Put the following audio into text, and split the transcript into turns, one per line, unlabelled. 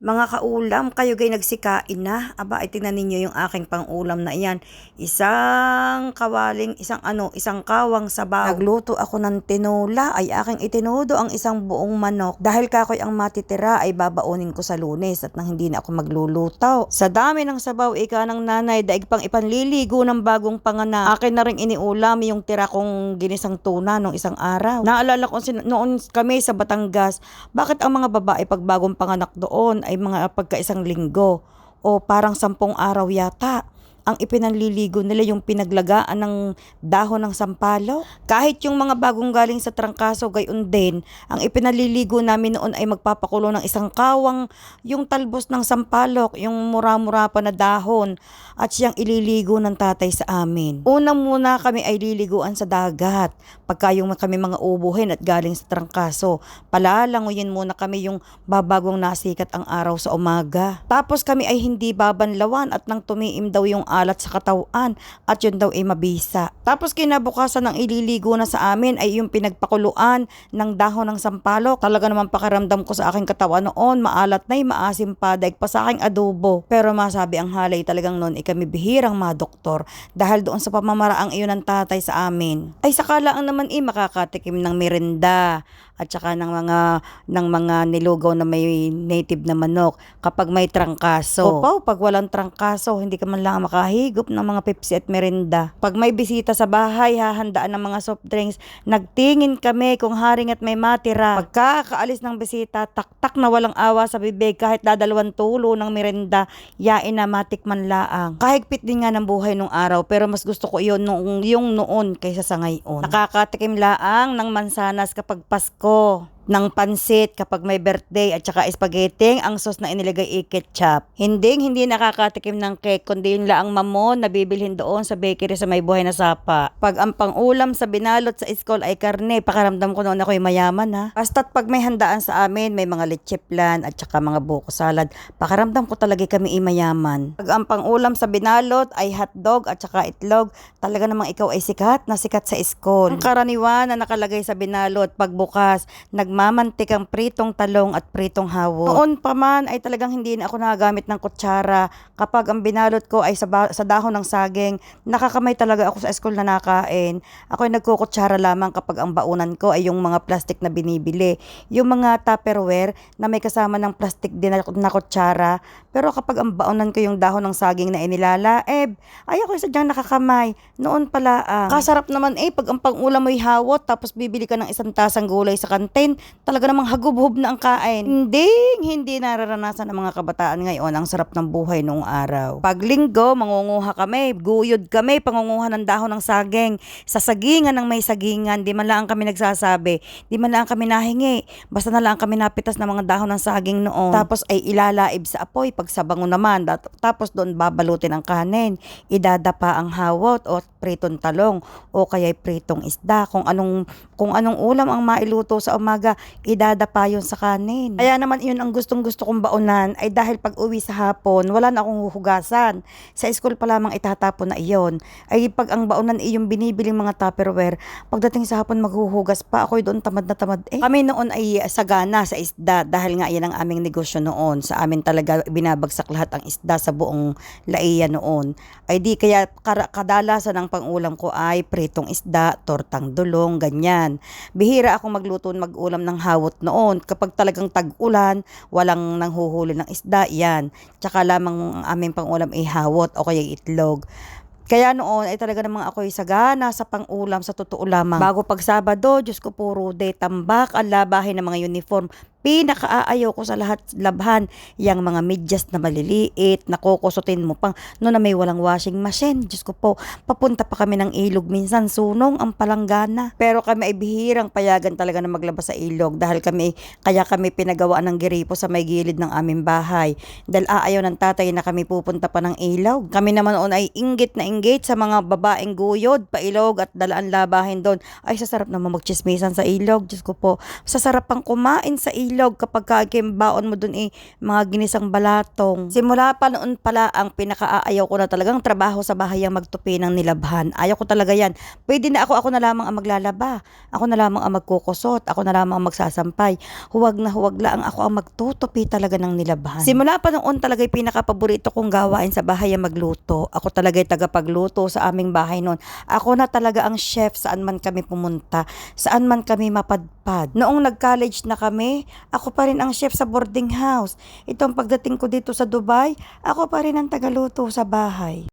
Mga kaulam, kayo gay nagsikain na. Aba, ay tingnan ninyo yung aking pangulam na iyan. Isang kawaling, isang ano, isang kawang sabaw. Nagluto ako ng tinola, ay aking itinudo ang isang buong manok. Dahil kakoy ang matitira, ay babaunin ko sa lunes at nang hindi na ako magluluto. Sa dami ng sabaw, ika ng nanay, daig pang ipanliligo ng bagong panganak. Akin na rin iniulam yung tira kong ginisang tuna nung isang araw. Naalala ko noon kami sa Batangas, bakit ang mga babae pag bagong panganak doon ay mga pagkaisang linggo o parang sampung araw yata ang ipinanliligo nila yung pinaglagaan ng dahon ng sampalo. Kahit yung mga bagong galing sa trangkaso gayon din, ang ipinaliligo namin noon ay magpapakulo ng isang kawang yung talbos ng sampalok, yung mura-mura pa na dahon at siyang ililigo ng tatay sa amin. Una muna kami ay liliguan sa dagat. Pagka yung kami mga ubuhin at galing sa trangkaso, palalanguyin muna kami yung babagong nasikat ang araw sa umaga. Tapos kami ay hindi babanlawan at nang tumiim daw yung alat sa katawan at yun daw ay mabisa. Tapos kinabukasan ng ililigo na sa amin ay yung pinagpakuluan ng dahon ng sampalok. Talaga naman pakiramdam ko sa aking katawan noon, maalat na maasim pa, daig pa sa aking adobo. Pero masabi ang halay talagang noon ay kami bihirang mga doktor dahil doon sa pamamaraang iyon ng tatay sa amin. Ay sakala ang naman eh makakatikim ng merenda at saka ng mga ng mga nilugaw na may native na manok kapag may trangkaso. Opo, pag walang trangkaso, hindi ka man lang makahigop ng mga Pepsi at merenda. Pag may bisita sa bahay, hahandaan ng mga soft drinks, nagtingin kami kung haring at may matira. Pagkakaalis ng bisita, taktak na walang awa sa bibig kahit dadalawang tulo ng merenda, yain na matikman laang. Kahigpit din nga ng buhay nung araw, pero mas gusto ko yun nung, yung noon kaysa sa ngayon. Nakakatikim laang ng mansanas kapag Pasko ko ng pansit kapag may birthday at saka spaghetti ang sauce na inilagay ay ketchup. Hindi hindi nakakatikim ng cake kundi yung laang mamon na bibilhin doon sa bakery sa may buhay na sapa. Pag ang pangulam sa binalot sa school ay karne, pakaramdam ko noon ako'y mayaman ha. Basta't pag may handaan sa amin, may mga leche plan at saka mga buko salad, pakaramdam ko talaga kami ay mayaman. Pag ang pangulam sa binalot ay hotdog at saka itlog, talaga namang ikaw ay sikat na sikat sa school. Ang karaniwan na nakalagay sa binalot pagbukas, nagmamantikang pritong talong at pritong hawo. Noon pa man ay talagang hindi na ako nagagamit ng kutsara. Kapag ang binalot ko ay sa, sa dahon ng saging, nakakamay talaga ako sa school na nakain. Ako ay nagkukutsara lamang kapag ang baunan ko ay yung mga plastic na binibili. Yung mga tupperware na may kasama ng plastic din na, kutsara. Pero kapag ang baunan ko yung dahon ng saging na inilalaeb, ay ako sadyang nakakamay. Noon pala, ah, kasarap naman eh pag ang pangulam mo'y hawot tapos bibili ka ng isang tasang gulay sa kantin, talaga namang hagubhub na ang kain. Hindi, hindi nararanasan ng mga kabataan ngayon ang sarap ng buhay noong araw. Pag linggo, mangunguha kami, guyod kami, pangunguha ng dahon ng saging. Sa sagingan ng may sagingan, di man lang kami nagsasabi, di man lang kami nahingi. Basta na lang kami napitas ng mga dahon ng saging noon. Tapos ay ilalaib sa apoy, pag sa bango naman, tapos doon babalutin ang kanin. Idadapa ang hawot o pritong talong o kaya pritong isda. Kung anong kung anong ulam ang mailuto sa umaga, idadapa yun sa kanin. Kaya naman yun ang gustong gusto kong baunan ay dahil pag uwi sa hapon, wala na akong huhugasan. Sa school pa lamang itatapon na iyon. Ay pag ang baunan ay yung binibiling mga tupperware, pagdating sa hapon maghuhugas pa, ako doon tamad na tamad eh. Kami noon ay sagana sa isda dahil nga yan ang aming negosyo noon. Sa amin talaga binabagsak lahat ang isda sa buong laiya noon. Ay di kaya kadalasan ang pangulam ko ay pritong isda, tortang dulong, ganyan. Bihira akong magluto mag-ulam ng hawot noon. Kapag talagang tag-ulan, walang nanghuhuli ng isda, yan. Tsaka lamang ang aming pangulam ay hawot o kaya itlog. Kaya noon ay talaga namang ako'y sagana sa pangulam sa totoo lamang. Bago pag Sabado, Diyos ko puro day tambak, ang labahin ng mga uniform. Pinakaayaw ko sa lahat labhan, yang mga medyas na maliliit, nakukusutin mo pang, no na may walang washing machine. Diyos ko po, papunta pa kami ng ilog, minsan sunong ang palanggana. Pero kami ay bihirang payagan talaga na maglabas sa ilog dahil kami, kaya kami pinagawa ng giripo sa may gilid ng aming bahay. Dahil aayaw ng tatay na kami pupunta pa ng ilog. Kami naman noon ay inggit na inggit sa mga babaeng guyod, pailog at dalaan labahin doon. Ay, sasarap naman magchismisan sa ilog. Diyos ko po, sasarap pang kumain sa ilog ilog kapag kakimbaon mo dun eh, mga ginisang balatong. Simula pa noon pala ang pinakaayaw ko na talagang trabaho sa bahay ang magtupi ng nilabhan. Ayaw ko talaga yan. Pwede na ako, ako na lamang ang maglalaba. Ako na lamang ang magkukusot. Ako na lamang ang magsasampay. Huwag na huwag lang ako ang magtutupi talaga ng nilabhan. Simula pa noon talaga yung pinakapaborito kong gawain sa bahay ang magluto. Ako talaga yung tagapagluto sa aming bahay noon. Ako na talaga ang chef saan man kami pumunta. Saan man kami mapadpad. Noong nag-college na kami, ako pa rin ang chef sa boarding house. Itong pagdating ko dito sa Dubai, ako pa rin ang tagaluto sa bahay.